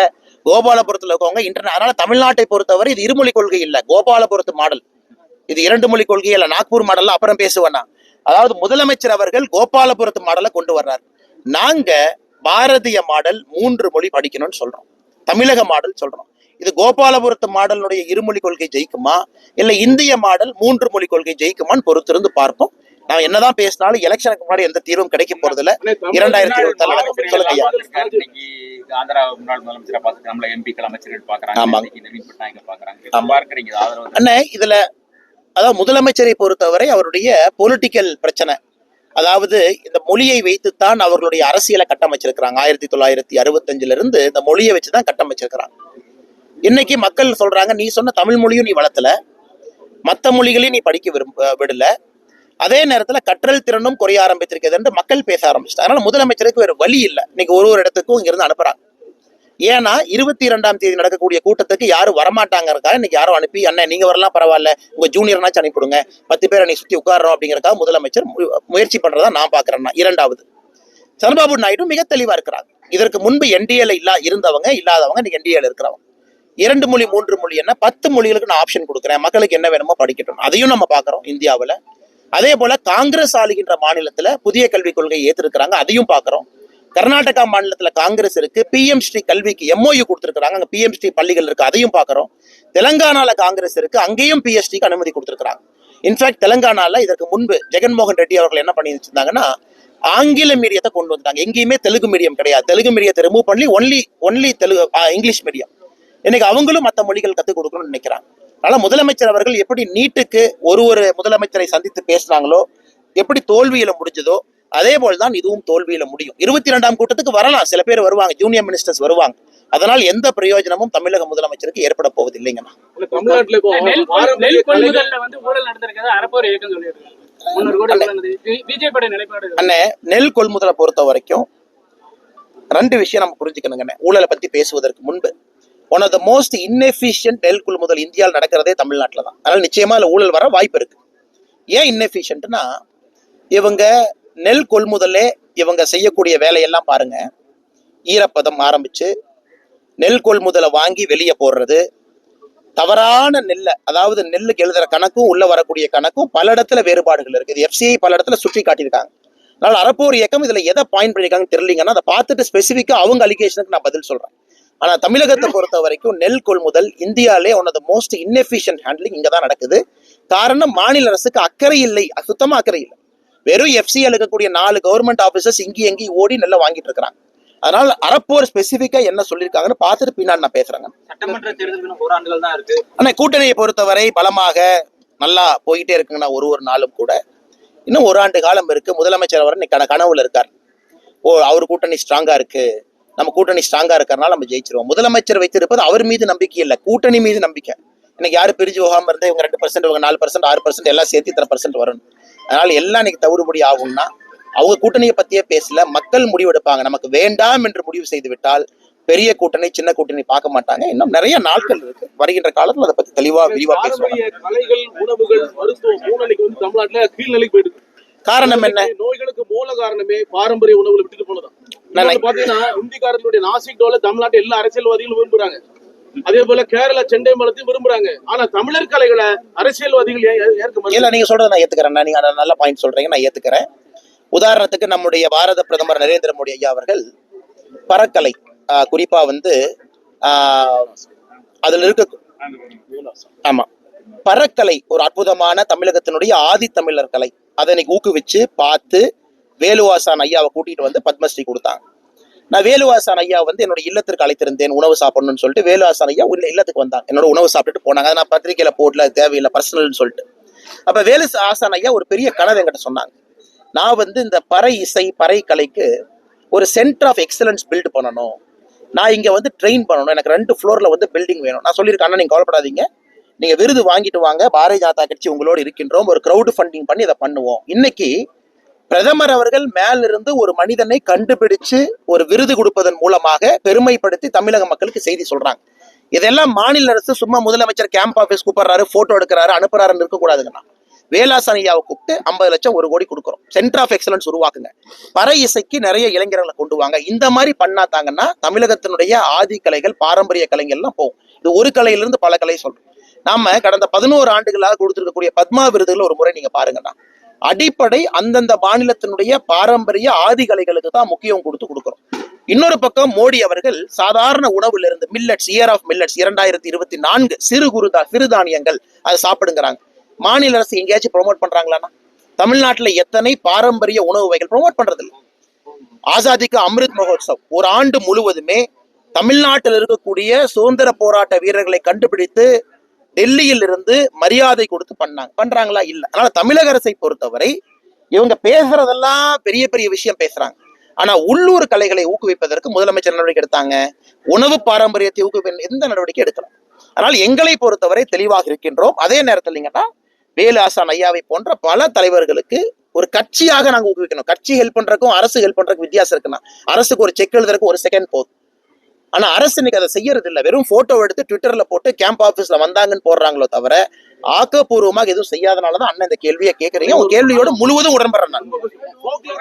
கோபாலபுரத்தில் இருக்கவங்க இன்டர்நெட் அதனால தமிழ்நாட்டை பொறுத்தவரை இது இருமொழி கொள்கை இல்லை. கோபாலபுரத்து மாடல் இது இரண்டு மொழி கொள்கை இல்ல. நாக்பூர் மாடல்ல அப்புறம் பேசுவேன்னா அதாவது முதலமைச்சர் அவர்கள் கோபாலபுரத்து மாடலை கொண்டு வர்றார். நாங்க பாரதிய மாடல் மூன்று மொழி படிக்கணும்னு சொல்றோம். தமிழக மாடல் சொல்றோம். இது கோபாலபுரத்து மாடலுடைய இருமொழி கொள்கை ஜெயிக்குமா? இல்ல இந்திய மாடல் மூன்று மொழி கொள்கை ஜெயிக்குமான்னு பொறுத்திருந்து பார்ப்போம். நான் என்னதான் பேசினாலும் எலெக்ஷனுக்கு முன்னாடி எந்த தீர்வும் கிடைக்க போறது இல்ல இரண்டாயிரத்தி இருபத்தி ஆறு நடக்கும் சொல்லுங்க ஐயா. ஆந்திரா முன்னாள் முதலமைச்சரை பார்த்து நம்மள எம்பிக்கள் அமைச்சர்கள் பாக்குறாங்க ஆமாங்க. நவீன் பாக்குறாங்க பார்க்கறீங்க. ஆதரவு இதுல அதாவது முதலமைச்சரை பொறுத்தவரை அவருடைய பொலிட்டிக்கல் பிரச்சனை. அதாவது இந்த மொழியை வைத்துத்தான் அவர்களுடைய அரசியலை கட்டமைச்சிருக்கிறாங்க. ஆயிரத்தி தொள்ளாயிரத்தி அறுபத்தஞ்சுல இருந்து இந்த மொழியை வச்சுதான் கட்டமைச்சிருக்கிறாங்க. இன்னைக்கு மக்கள் சொல்றாங்க நீ சொன்ன தமிழ் மொழியும் நீ வளர்த்தல. மற்ற மொழிகளையும் நீ படிக்க விரும்ப விடல. அதே நேரத்தில் கற்றல் திறனும் குறைய ஆரம்பித்திருக்கிறது என்று மக்கள் பேச ஆரம்பிச்சிட்டாங்க. அதனால முதலமைச்சருக்கு வேறு வழி இல்லை. இன்னைக்கு ஒரு ஒரு இடத்துக்கும் இங்கிருந்து அனுப்புறாங்க. ஏன்னா இருபத்தி இரண்டாம் தேதி நடக்கக்கூடிய கூட்டத்துக்கு யாரும் வரமாட்டாங்கிறக்காக இன்னைக்கு யாரும் அனுப்பி அண்ணன் நீங்க வரலாம் பரவாயில்ல. உங்க ஜூனியர்னாச்சும் அனுப்பிவிடுங்க. பத்து பேர் நீ சுத்தி உட்காரோம் அப்படிங்கறக்காக முதலமைச்சர் மு- முயற்சி பண்றதா நான் பாக்குறேன்னா இரண்டாவது சந்திரபாபு நாயுடு மிக தெளிவா இருக்கிறாங்க இதற்கு முன்பு என்டிஏல இல்லா இருந்தவங்க இல்லாதவங்க இன்னைக்கு என்டிஏல இருக்கிறவங்க. இரண்டு மொழி மூன்று மொழி என்ன? பத்து மொழிகளுக்கு நான் ஆப்ஷன் கொடுக்குறேன். மக்களுக்கு என்ன வேணுமோ படிக்கட்டும். அதையும் நம்ம பார்க்குறோம் இந்தியாவில். அதே போல காங்கிரஸ் ஆளுகின்ற மாநிலத்தில் புதிய கல்விக் கொள்கை ஏற்றிருக்கிறாங்க அதையும் பார்க்குறோம். கர்நாடகா மாநிலத்தில் காங்கிரஸ் இருக்கு. பிஎம் ஸ்ரீ கல்விக்கு எம்ஓயு கொடுத்துருக்குறாங்க. அங்கே பிஎம் ஸ்ரீ பள்ளிகள் இருக்கு. அதையும் பார்க்குறோம். தெலங்கானால காங்கிரஸ் இருக்கு. அங்கேயும் பிஎஸ்டிக்கு அனுமதி கொடுத்துருக்குறாங்க. இன்ஃபேக்ட் தெலங்கானால இதற்கு முன்பு ஜெகன்மோகன் ரெட்டி அவர்கள் என்ன பண்ணி வச்சிருந்தாங்கன்னா ஆங்கில மீடியத்தை கொண்டு வந்துட்டாங்க எங்கேயுமே தெலுங்கு மீடியம் கிடையாது. தெலுங்கு மீடியத்தை ரிமூவ் பண்ணி ஒன்லி ஒன்லி தெலுங்கு ஆ, இங்கிலீஷ் மீடியம் இன்னைக்கு அவங்களும் மற்ற மொழிகள் கற்றுக் கொடுக்கணும்னு நினைக்கிறாங்க. அதனால முதலமைச்சர் அவர்கள் எப்படி நீட்டுக்கு ஒரு ஒரு முதலமைச்சரை சந்தித்து பேசினாங்களோ எப்படி தோல்வியில முடிஞ்சதோ அதே போல் தான் இதுவும் தோல்வியில முடியும். இருபத்தி ரெண்டாம் கூட்டத்துக்கு வரலாம். சில பேர் வருவாங்க ஜூனியர் மினிஸ்டர்ஸ் வருவாங்க. அதனால் எந்த பிரயோஜனமும் தமிழக முதலமைச்சருக்கு ஏற்பட போவதில்லைங்கண்ணா. இல்ல, தமிழ்நாட்டுல இப்போ நெல் கொள்- பாரம்பரிய நெல் கலைகள் கொள்முதல்ல வந்து ஊழல் நடந்திருக்கிறது அறப்போர் இயக்கம் சொல்லியிருக்காங்க. முன்னூறு கோடி ஊழல் பிஜேபி நிலைப்பாடு இது. அண்ணே நெல் கொள்முதலை பொறுத்த வரைக்கும் ரெண்டு விஷயம் நம்ம புரிஞ்சுக்கணுங்கண்ணே. ஊழலை பத்தி பேசுவதற்கு முன்பு one of the most inefficient நெல் கொள்முதல் இந்தியாவில் நடக்கிறதே தமிழ்நாட்டில் தான். அதனால் நிச்சயமாக அதில் ஊழல் வர வாய்ப்பு இருக்குது ஏன் இன்எஃபிஷியன்ட்னா இவங்க நெல் கொள்முதலே இவங்க செய்யக்கூடிய வேலையெல்லாம் பாருங்கள் ஈரப்பதம் ஆரம்பித்து நெல் கொள்முதலை வாங்கி வெளியே போடுறது தவறான நெல்லை அதாவது நெல்லுக்கு எழுதுகிற கணக்கும் உள்ளே வரக்கூடிய கணக்கும் பல இடத்துல வேறுபாடுகள் இருக்குது எஃப்சிஐ பல இடத்துல சுற்றி காட்டியிருக்காங்க. அதனால் அறப்போர் இயக்கம் இதில் எதை பாயிண்ட் பண்ணியிருக்காங்கன்னு தெரியலீங்கன்னா அதை பார்த்துட்டு ஸ்பெசிஃபிக்காக அவங்க அலிகேஷனுக்கு நான் பதில் சொல்கிறேன் ஆனா தமிழகத்தை பொறுத்த வரைக்கும் நெல் கொள்முதல் இந்தியாவிலே one of the most inefficient handling இங்க தான் நடக்குது. காரணம் மாநில அரசுக்கு அக்கறை இல்லை. சுத்தமா அக்கறை இல்லை. வெறும் எஃப்சிஎல் இருக்கக்கூடிய நாலு கவர்மெண்ட் ஆபீசர்ஸ் இங்கேயும் எங்கேயும் ஓடி நெல்லை வாங்கிட்டு இருக்கிறாங்க. அதனால அறப்போர் ஸ்பெசிஃபிக்கா என்ன சொல்லியிருக்காங்கன்னு பார்த்துட்டு பின்னாடி நான் பேசுறேங்க. சட்டமன்ற தேர்தலுக்கு இன்னும் ஓராண்டுகள் தான் இருக்கு. ஆனா கூட்டணியை பொறுத்தவரை பலமாக நல்லா போயிட்டே இருக்குங்கண்ணா ஒரு ஒரு நாளும் கூட. இன்னும் ஒரு ஆண்டு காலம் இருக்கு. முதலமைச்சர் அவர் இன்னைக்கு கன- கனவுல இருக்கார். ஓ அவர் கூட்டணி ஸ்ட்ராங்கா இருக்கு. நம்ம கூட்டணி ஸ்ட்ராங்கா இருக்கறனால நம்ம ஜெயிச்சிருவோம். முதலமைச்சர் வைத்திருப்பது அவர் மீது நம்பிக்கை இல்லை. கூட்டணி மீது நம்பிக்கை. இன்னைக்கு யாரு பிரிஞ்சு போகாம இருந்து இவங்க ரெண்டு பர்சன்ட் இவங்க நாலு பர்சன்ட் ஆறு பர்சன்ட் எல்லாம் சேர்த்து இத்தனை பர்சன்ட் வரணும். அதனால எல்லாம் இன்னைக்கு தவிடுபடி ஆகும்னா அவங்க கூட்டணியை பத்தியே பேசல. மக்கள் முடிவெடுப்பாங்க. நமக்கு வேண்டாம் என்று முடிவு செய்து விட்டால் பெரிய கூட்டணி சின்ன கூட்டணி பார்க்க மாட்டாங்க. இன்னும் நிறைய நாட்கள் இருக்கு. வருகின்ற காலத்துல அதை பத்தி தெளிவா விரிவா பேசுவாங்க காரணம் என்ன? நோய்களுக்கு மூல காரணமே பாரம்பரிய உணவுகளை விட்டுட்டு போனதான் பாத்தீங்கன்னா இந்திக்காரர்களுடைய நாசிக் டோல தமிழ்நாட்டு எல்லா அரசியல்வாதிகளும் விரும்புறாங்க. அதே போல கேரளா செண்டை மலத்தையும் விரும்புறாங்க. ஆனா தமிழர் கலைகளை அரசியல்வாதிகள் ஏற்க இல்ல நீங்க சொல்றதை நான் ஏத்துக்கிறேன். நீங்க நல்ல பாயிண்ட் சொல்றீங்க நான் ஏத்துக்கிறேன். உதாரணத்துக்கு நம்முடைய பாரத பிரதமர் நரேந்திர மோடி ஐயா அவர்கள் பறக்கலை குறிப்பா வந்து அதுல இருக்க ஆமா. பறக்கலை ஒரு அற்புதமான தமிழகத்தினுடைய ஆதி தமிழர் கலை. அதை இன்னைக்கு ஊக்குவிச்சு பார்த்து வேலுவாசான் ஐயாவை கூட்டிகிட்டு வந்து பத்மஸ்ரீ கொடுத்தாங்க. நான் வேலுவாசான் ஐயா வந்து என்னோட இல்லத்திற்கு அழைத்திருந்தேன் உணவு சாப்பிடணும்னு சொல்லிட்டு வேலுவாசான் ஐயா உள்ள இல்லத்துக்கு வந்தாங்க. என்னோட உணவு சாப்பிட்டுட்டு போனாங்க. அதை நான் பத்திரிக்கையில போடல தேவையில்லை பர்சனல்னு சொல்லிட்டு. அப்ப வேலு ஆசான் ஐயா ஒரு பெரிய கனவு என்கிட்ட சொன்னாங்க. நான் வந்து இந்த பறை இசை பறை கலைக்கு ஒரு சென்டர் ஆஃப் எக்ஸலன்ஸ் பில்ட் பண்ணணும். நான் இங்கே வந்து ட்ரெயின் பண்ணணும். எனக்கு ரெண்டு ஃப்ளோரில் வந்து பில்டிங் வேணும். நான் சொல்லியிருக்கேன் நீங்கள் கவலைப்படாதீங்க. நீங்கள் விருது வாங்கிட்டு வாங்க. பாரதிய ஜனதா கட்சி உங்களோடு இருக்கின்றோம். ஒரு க்ரௌடு ஃபண்டிங் பண்ணி இதை பண்ணுவோம். இன்னைக்கு பிரதமர் அவர்கள் மேலிருந்து ஒரு மனிதனை கண்டுபிடிச்சு ஒரு விருது கொடுப்பதன் மூலமாக பெருமைப்படுத்தி தமிழக மக்களுக்கு செய்தி சொல்றாங்க. இதெல்லாம் மாநில அரசு சும்மா முதலமைச்சர் கேம்ப் ஆஃபீஸ் கூப்பிடுறாரு போட்டோ எடுக்கிறாரு அனுப்புறாருன்னு இருக்கக்கூடாதுங்கண்ணா. வேலாசன் கூப்பிட்டு ஐம்பது லட்சம் ஒரு கோடி கொடுக்குறோம். சென்டர் ஆஃப் எக்ஸலன்ஸ் உருவாக்குங்க. பற இசைக்கு நிறைய இளைஞர்களை கொண்டு வாங்க. இந்த மாதிரி பண்ணாதாங்கன்னா தமிழகத்தினுடைய ஆதி கலைகள் பாரம்பரிய கலைகள்லாம் போகும். இது ஒரு கலையிலிருந்து பல கலை சொல்றோம். நாம கடந்த பதினோரு ஆண்டுகளாக கொடுத்துருக்கக்கூடிய பத்மா விருதுகள் ஒரு முறை நீங்க பாருங்கண்ணா. அடிப்படை அந்தந்த மாநிலத்தினுடைய பாரம்பரிய ஆதிகலைகளுக்கு தான் முக்கியம் கொடுத்து கொடுக்குறோம். இன்னொரு பக்கம் மோடி அவர்கள் சாதாரண உணவுல இருந்து மில்லட்ஸ் இயர் ஆஃப் மில்லட்ஸ் இரண்டாயிரத்தி இருபத்தி நான்கு சிறு குறுதா சிறுதானியங்கள் அதை சாப்பிடுங்கிறாங்க. மாநில அரசு எங்கேயாச்சும் ப்ரோமோட் பண்றாங்களாண்ணா? தமிழ்நாட்டுல எத்தனை பாரம்பரிய உணவு வகைகள் ப்ரோமோட் பண்றது ஆசாதிக்கு அமிர்த் மகோத்சவ். ஒரு ஆண்டு முழுவதுமே தமிழ்நாட்டில் இருக்கக்கூடிய சுதந்திர போராட்ட வீரர்களை கண்டுபிடித்து டெல்லியில் இருந்து மரியாதை கொடுத்து பண்ணாங்க. பண்றாங்களா? இல்ல. அதனால தமிழக அரசை பொறுத்தவரை இவங்க பேசுறதெல்லாம் பெரிய பெரிய விஷயம் பேசுறாங்க. ஆனா உள்ளூர் கலைகளை ஊக்குவிப்பதற்கு முதலமைச்சர் நடவடிக்கை எடுத்தாங்க. உணவு பாரம்பரியத்தை ஊக்குவிக்க எந்த நடவடிக்கை எடுக்கலாம் அதனால் எங்களை பொறுத்தவரை தெளிவாக இருக்கின்றோம். அதே நேரத்தில் நீங்கன்னா வேலு ஆசான் ஐயாவை போன்ற பல தலைவர்களுக்கு ஒரு கட்சியாக நாங்க ஊக்குவிக்கணும். கட்சி ஹெல்ப் பண்றதுக்கும் அரசு ஹெல்ப் பண்றதுக்கு வித்தியாசம் இருக்குன்னா அரசுக்கு ஒரு செக் எழுதுறதுக்கு ஒரு செகண்ட் போதும். ஆனா அரசு இன்னைக்கு அதை செய்யறது இல்ல வெறும் போட்டோ எடுத்து ட்விட்டர்ல போட்டு கேம்ப் ஆபீஸ்ல வந்தாங்கன்னு போடுறாங்களோ தவிர ஆக்கப்பூர்வமாக எதுவும் செய்யாதனாலதான் அண்ணன் இந்த கேள்வியை கேக்குறீங்க. உங்க கேள்வியோட முழுவதும் உடன்படுறேன் நான்.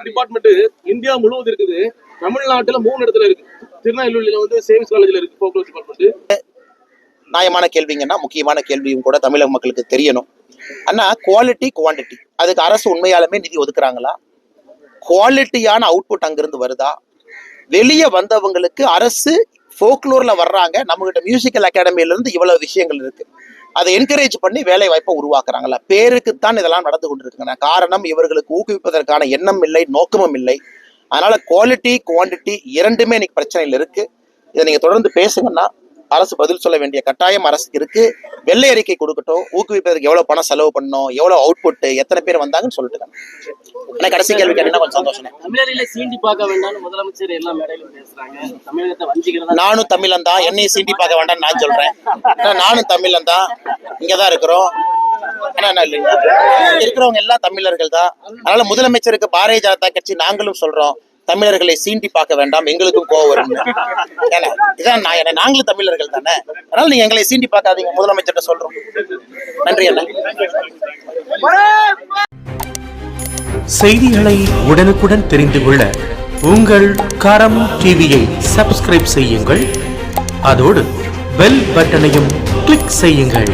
டிபார்ட்மெண்ட் இந்தியா முழுவதும் இருக்குது. தமிழ்நாட்டுல மூணு இடத்துல இருக்கு. திருநெல்வேலியில வந்து சேவிங்ஸ் காலேஜ்ல இருக்கு ஃபோக்லோர் டிபார்ட்மெண்ட் நியாயமான கேள்விங்கன்னா முக்கியமான கேள்வியும் கூட தமிழக மக்களுக்கு தெரியணும். அண்ணா குவாலிட்டி குவாண்டிட்டி அதுக்கு அரசு உண்மையாலுமே நிதி ஒதுக்குறாங்களா? குவாலிட்டியான அவுட்புட் அங்கிருந்து வருதா? வெளியே வந்தவங்களுக்கு அரசு ஃபோக்லோரில் வர்றாங்க. நம்மகிட்ட மியூசிக்கல் அகாடமியிலேருந்து இவ்வளோ விஷயங்கள் இருக்குது அதை என்கரேஜ் பண்ணி வேலை வாய்ப்பை உருவாக்குறாங்களா பேருக்குத்தான் இதெல்லாம் நடந்து கொண்டிருக்குங்க. காரணம் இவர்களுக்கு ஊக்குவிப்பதற்கான எண்ணம் இல்லை நோக்கமும் இல்லை. அதனால் குவாலிட்டி குவாண்டிட்டி இரண்டுமே இன்னைக்கு பிரச்சனையில் இருக்குது இதை நீங்கள் தொடர்ந்து பேசுங்கன்னா அரசு பதில் சொல்ல வேண்டிய கட்டாயம் அரசுக்கு இருக்கு. வெள்ளை அறிக்கை கொடுக்கட்டும் ஊக்குவிப்பதற்கு எவ்வளவு பணம் செலவு பண்ணணும் எவ்வளவு அவுட்புட் எத்தனை பேர் வந்தாங்கன்னு சொல்லிட்டு ஆனா கடைசி கேள்வி கேட்டீங்கன்னா கொஞ்சம் சந்தோஷம். தமிழரில சீண்டி பார்க்க வேண்டாம்னு முதலமைச்சர் எல்லா மேடையிலும் பேசுறாங்க. தமிழகத்தை வஞ்சிக்கிறதா? நானும் தமிழன் தான் என்னையும் சீண்டி பார்க்க வேண்டாம்னு நான் சொல்றேன். நானும் தமிழன் தான் இங்கதான் இருக்கிறோம். இருக்கிறவங்க எல்லாம் தமிழர்கள் தான் அதனால முதலமைச்சருக்கு பாரதிய ஜனதா கட்சி நாங்களும் சொல்றோம். தமிழர்களை சீண்டி பார்க்க வேண்டாம் எங்களுக்கும் கோவம் வரும். ஏன்னா இதான் நான் என்ன நாங்களும் தமிழர்கள் தானே. அதனால நீங்க எங்களை சீண்டி பார்க்காதீங்க முதலமைச்சர்கிட்ட சொல்றோம். நன்றி அண்ணா. செய்திகளை உடனுக்குடன் தெரிந்து கொள்ள உங்கள் கரம் டிவியை சப்ஸ்கிரைப் செய்யுங்கள். அதோடு பெல் பட்டனையும் கிளிக் செய்யுங்கள்.